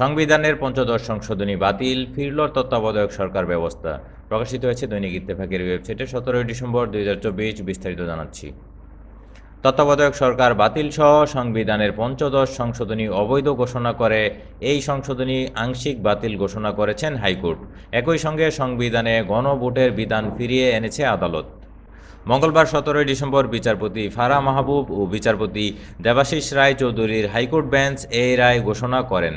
সংবিধানের পঞ্চদশ সংশোধনী বাতিল ফিরল তত্ত্বাবধায়ক সরকার ব্যবস্থা। প্রকাশিত হয়েছে দৈনিক ইত্তেফাকের ওয়েবসাইটে সতেরোই ডিসেম্বর দুই বিস্তারিত জানাচ্ছি। তত্ত্বাবধায়ক সরকার বাতিল সহ সংবিধানের পঞ্চদশ সংশোধনী অবৈধ ঘোষণা করে, এই সংশোধনী আংশিক বাতিল ঘোষণা করেছেন হাইকোর্ট। একই সঙ্গে সংবিধানে গণভোটের বিধান ফিরিয়ে এনেছে আদালত। মঙ্গলবার সতেরোই ডিসেম্বর বিচারপতি ফারা মাহবুব ও বিচারপতি দেবাশিস রায় চৌধুরীর হাইকোর্ট বেঞ্চ এই রায় ঘোষণা করেন।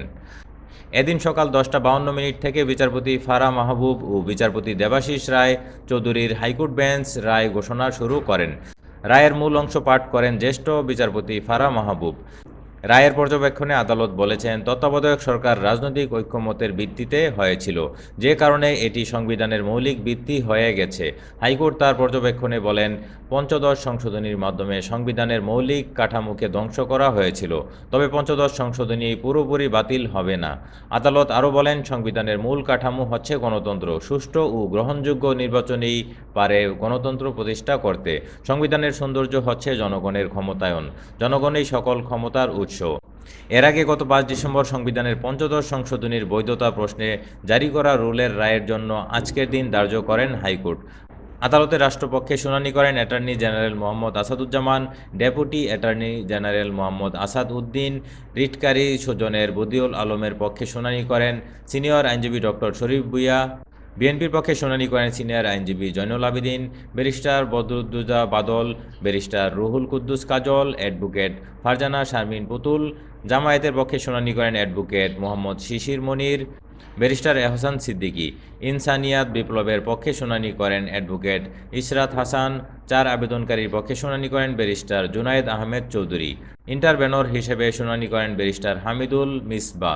এদিন সকাল দশটা বাউন্ন মিনিট থেকে বিচারপতি ফারা মাহবুব ও বিচারপতি দেবাশিস রায় চৌধুরীর হাইকোর্ট বেঞ্চ রায় ঘোষণা শুরু করেন। রায়ের মূল অংশ পাঠ করেন জ্যেষ্ঠ বিচারপতি ফারা মাহবুব। রায়ের পর্যবেক্ষণে আদালত বলেছেন, তত্ত্বাবধায়ক সরকার রাজনৈতিক ঐক্যমতের ভিত্তিতে হয়েছিল। যে কারণে এটি সংবিধানের মৌলিক ভিত্তি হয়ে গেছে। হাইকোর্ট তার পর্যবেক্ষণে বলেন, পঞ্চদশ সংশোধনীর মাধ্যমে সংবিধানের মৌলিক কাঠামোকে ধ্বংস করা হয়েছিল। তবে পঞ্চদশ সংশোধনী পুরোপুরি বাতিল হবে না। আদালত আরও বলেন, সংবিধানের মূল কাঠামো হচ্ছে গণতন্ত্র। সুষ্ঠু ও গ্রহণযোগ্য নির্বাচনেই পারে গণতন্ত্র প্রতিষ্ঠা করতে। সংবিধানের সৌন্দর্য হচ্ছে জনগণের ক্ষমতায়ন। জনগণই সকল ক্ষমতার উৎস। এর আগে গত পাঁচ ডিসেম্বর সংবিধানের পঞ্চদশ সংশোধনীর বৈধতা প্রশ্নে জারি করা রুলের রায়ের জন্য আজকের দিন ধার্য করেন হাইকোর্ট। আদালতে রাষ্ট্রপক্ষে শুনানি করেন attorney general Mohammad Asaduzzaman, deputy attorney general Mohammad Asad Uddin, রিটকারী সুজনের বদিউল আলমের পক্ষে শুনানি করেন সিনিয়র আইনজীবী ডক্টর শরীফ ভুইয়া। বিএনপির পক্ষে শুনানি করেন সিনিয়র আইনজীবী Joynul Abedin, barrister Badruddoza Badal, barrister Ruhul Quddus Kajal, advocate Farzana Sharmin Putul, জামায়াতের পক্ষে শুনানি করেন অ্যাডভোকেট মোহাম্মদ শিশির মনির, ব্যারিস্টার এহসান সিদ্দিকী। ইনসানিয়াত বিপ্লবের পক্ষে শুনানি করেন অ্যাডভোকেট ইশরাত হাসান, চার আবেদনকারীর পক্ষে শুনানি করেন ব্যারিস্টার জুনায়েদ আহমেদ চৌধুরী। ইন্টারভেনর হিসেবে শুনানি করেন ব্যারিস্টার হামিদুল মিসবা।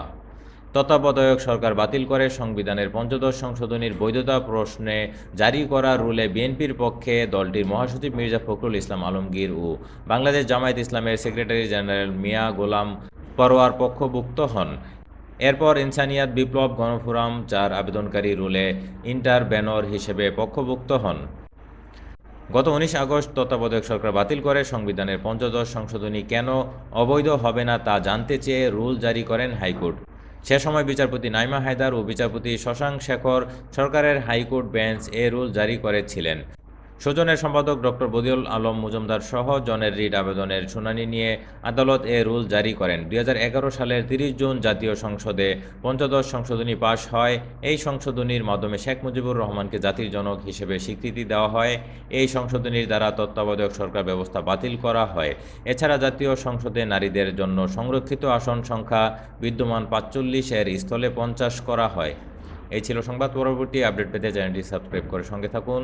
তত্ত্বাবধায়ক সরকার বাতিল করে, সংবিধানের পঞ্চদশ সংশোধনীর বৈধতা প্রশ্নে জারি করা রুলে বিএনপির পক্ষে দলটির মহাসচিব মির্জা ফখরুল ইসলাম আলমগীর ও বাংলাদেশ জামায়াত ইসলামের সেক্রেটারি জেনারেল মিয়া গোলাম পরোয়ার পক্ষভুক্ত হন। এরপর ইনসানিয়াত বিপ্লব গণফোরাম চার আবেদনকারী রুলে ইন্টার ব্যানর হিসেবে পক্ষভুক্ত হন। গত উনিশ আগস্ট তত্ত্বাবধায়ক সরকার বাতিল করে, সংবিধানের পঞ্চদশ সংশোধনী কেন অবৈধ হবে না তা জানতে চেয়ে রুল জারি করেন হাইকোর্ট। সে সময় বিচারপতি নাইমা হায়দার ও বিচারপতি শশাঙ্ক শেখর সরকারের হাইকোর্ট বেঞ্চ এ রুল জারি করেছিলেন। সুজনের সম্পাদক ডক্টর বদিউল আলম মজুমদার সহ জনের রিট আবেদনের শুনানি নিয়ে আদালত এ রুল জারি করেন। দুই হাজার এগারো সালের তিরিশ জুন জাতীয় সংসদে পঞ্চদশ সংশোধনী পাশ হয়। এই সংশোধনীর মাধ্যমে শেখ মুজিবুর রহমানকে জাতির জনক হিসেবে স্বীকৃতি দেওয়া হয়। এই সংশোধনীর দ্বারা তত্ত্বাবধায়ক সরকার ব্যবস্থা বাতিল করা হয়। এছাড়া জাতীয় সংসদে নারীদের জন্য সংরক্ষিত আসন সংখ্যা বিদ্যমান পাঁচচল্লিশের স্থলে পঞ্চাশ করা হয়। এই ছিল সংবাদ। পরবর্তী আপডেট পেতে চ্যানেলটি সাবস্ক্রাইব করে সঙ্গে থাকুন।